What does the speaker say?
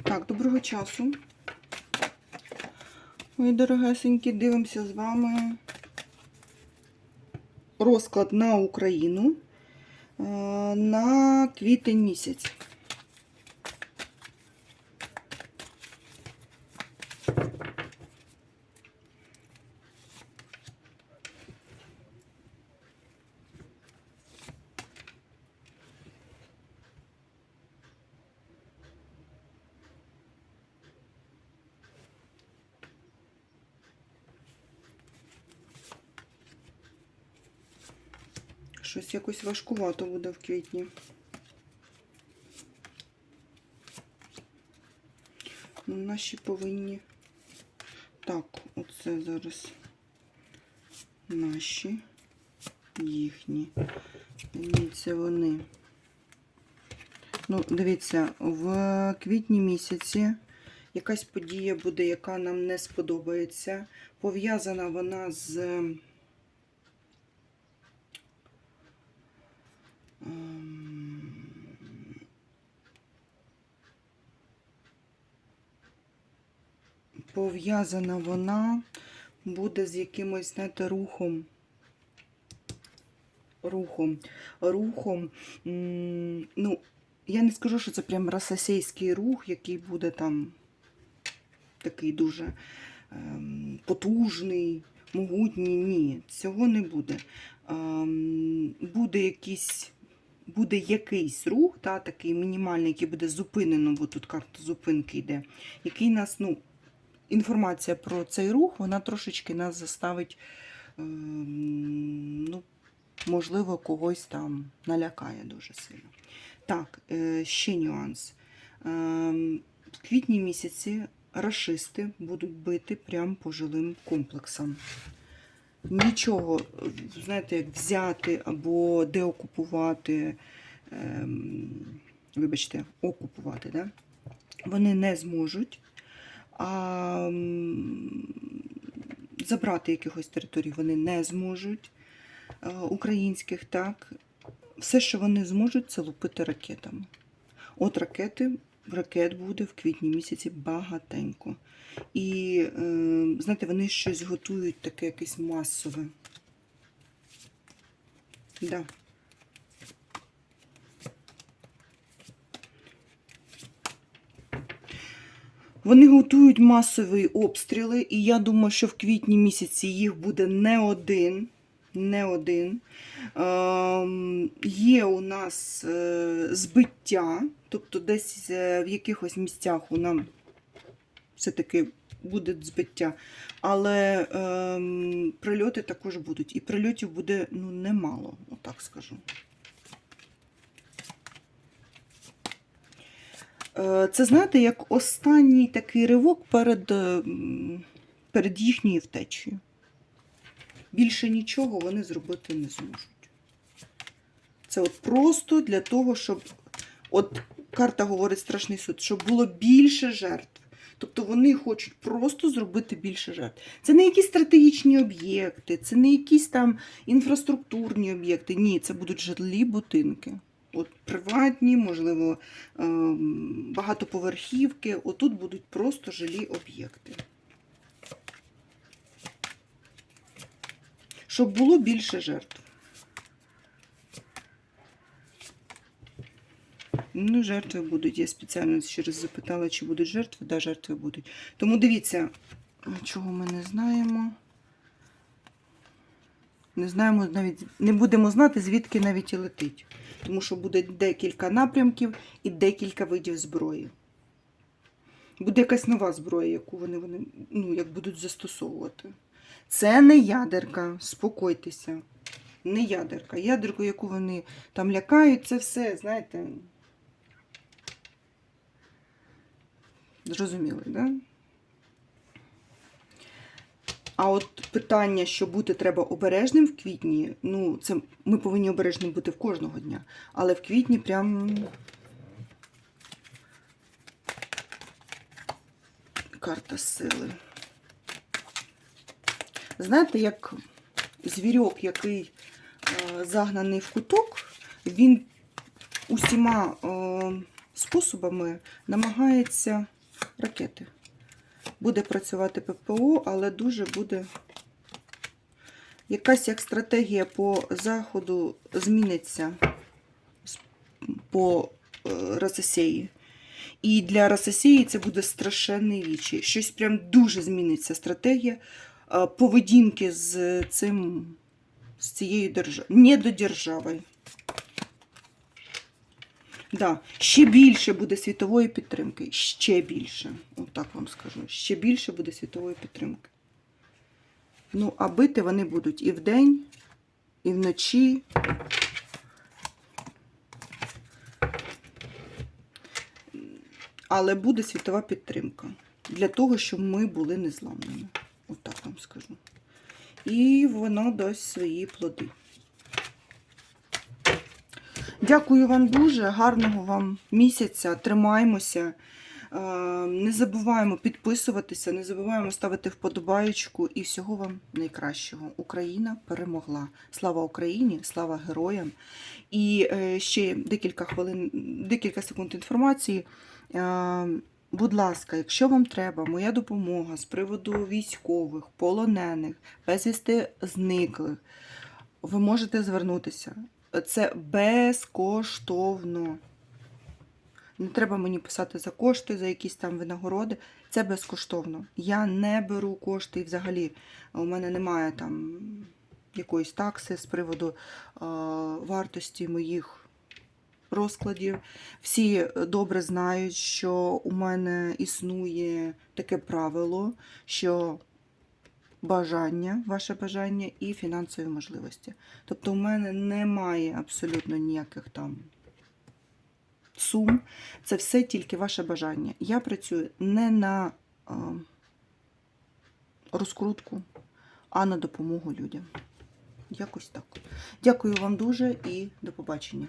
Так, доброго часу. Мої дорогесенькі, дивимося з вами розклад на Україну е, на квітень місяць. Щось якось важкувато буде в квітні. Ну, Наші повинні. Так, оце зараз наші, їхні. Ні, це вони. Ну, дивіться, в квітні місяці якась подія буде, яка нам не сподобається. Пов'язана вона з. Пов'язана вона буде з якимось, знаєте, рухом. Рухом. Рухом. Ну, я не скажу, що це прям рососейський рух, який буде там такий дуже ем, потужний, могутній. Ні, цього не буде. Ем, буде якийсь. Буде якийсь рух, та, такий мінімальний, який буде зупинено, бо тут карта зупинки йде, який нас, ну, інформація про цей рух, вона трошечки нас заставить, ем, ну, можливо, когось там налякає дуже сильно. Так, е, ще нюанс. Ем, В квітні місяці рашисти будуть бити прямо по жилим комплексам. Нічого, знаєте, як взяти або деокупувати, ем, вибачте, окупувати, да? вони не зможуть. А забрати якихось територій вони не зможуть е, українських, так. Все, що вони зможуть, це лупити ракетами. От ракети, ракет буде в квітні місяці багатенько. І, е, знаєте, вони щось готують таке якесь масове. Да. Вони готують масові обстріли, і я думаю, що в квітні місяці їх буде не один. Не один. Ем, є у нас е, збиття, тобто десь е, в якихось місцях у нам все-таки буде збиття. Але ем, прильоти також будуть. І прильотів буде ну, немало, отак скажу. Це, знаєте, як останній такий ривок перед, е, перед їхньою втечею. Більше нічого вони зробити не зможуть. Це от просто для того, щоб. От карта говорить страшний суд, щоб було більше жертв. Тобто вони хочуть просто зробити більше жертв. Це не якісь стратегічні об'єкти, це не якісь там інфраструктурні об'єкти. Ні, це будуть жилі будинки. От приватні, можливо, ем, багатоповерхівки. Отут будуть просто жилі об'єкти. Щоб було більше жертв. Ну, жертви будуть. Я спеціально ще запитала, чи будуть жертви. Да, жертви будуть. Тому дивіться, чого ми не знаємо. Не знаємо навіть, не будемо знати, звідки навіть і летить. Тому що буде декілька напрямків і декілька видів зброї. Буде якась нова зброя, яку вони, вони ну, як будуть застосовувати. Це не ядерка, спокойтеся. Не ядерка. Ядерку, яку вони там лякають, це все, знаєте. Зрозуміли, так? Да? А от питання, що бути треба обережним в квітні, ну, це ми повинні обережним бути в кожного дня. Але в квітні прям карта сили. Знаєте, як звірьок, який е, загнаний в куток, він усіма е, способами намагається ракети. Буде працювати ППО, але дуже буде якась як стратегія по заходу зміниться по е, Рососії. І для Рососії це буде страшенний вічі. Щось прям дуже зміниться стратегія е, поведінки з цим з цією державою, недодержавою. Да, ще більше буде світової підтримки. Ще більше. Отак вам скажу. Ще більше буде світової підтримки. Ну, а бити вони будуть і вдень, і вночі. Але буде світова підтримка для того, щоб ми були незламними. Отак вам скажу. І воно дасть свої плоди. Дякую вам дуже, гарного вам місяця. Тримаймося. Е, Не забуваємо підписуватися, не забуваємо ставити вподобаєчку і всього вам найкращого. Україна перемогла. Слава Україні, слава героям. І е, ще декілька хвилин, декілька секунд інформації. Е, Будь ласка, якщо вам треба моя допомога з приводу військових, полонених, безвісти зниклих, ви можете звернутися. Це безкоштовно. Не треба мені писати за кошти, за якісь там винагороди. Це безкоштовно. Я не беру кошти і взагалі у мене немає там якоїсь такси з приводу е, вартості моїх розкладів. Всі добре знають, що у мене існує таке правило, що бажання, ваше бажання і фінансові можливості. Тобто у мене немає абсолютно ніяких там сум. Це все тільки ваше бажання. Я працюю не на а, розкрутку, а на допомогу людям. Якось так. Дякую вам дуже і до побачення.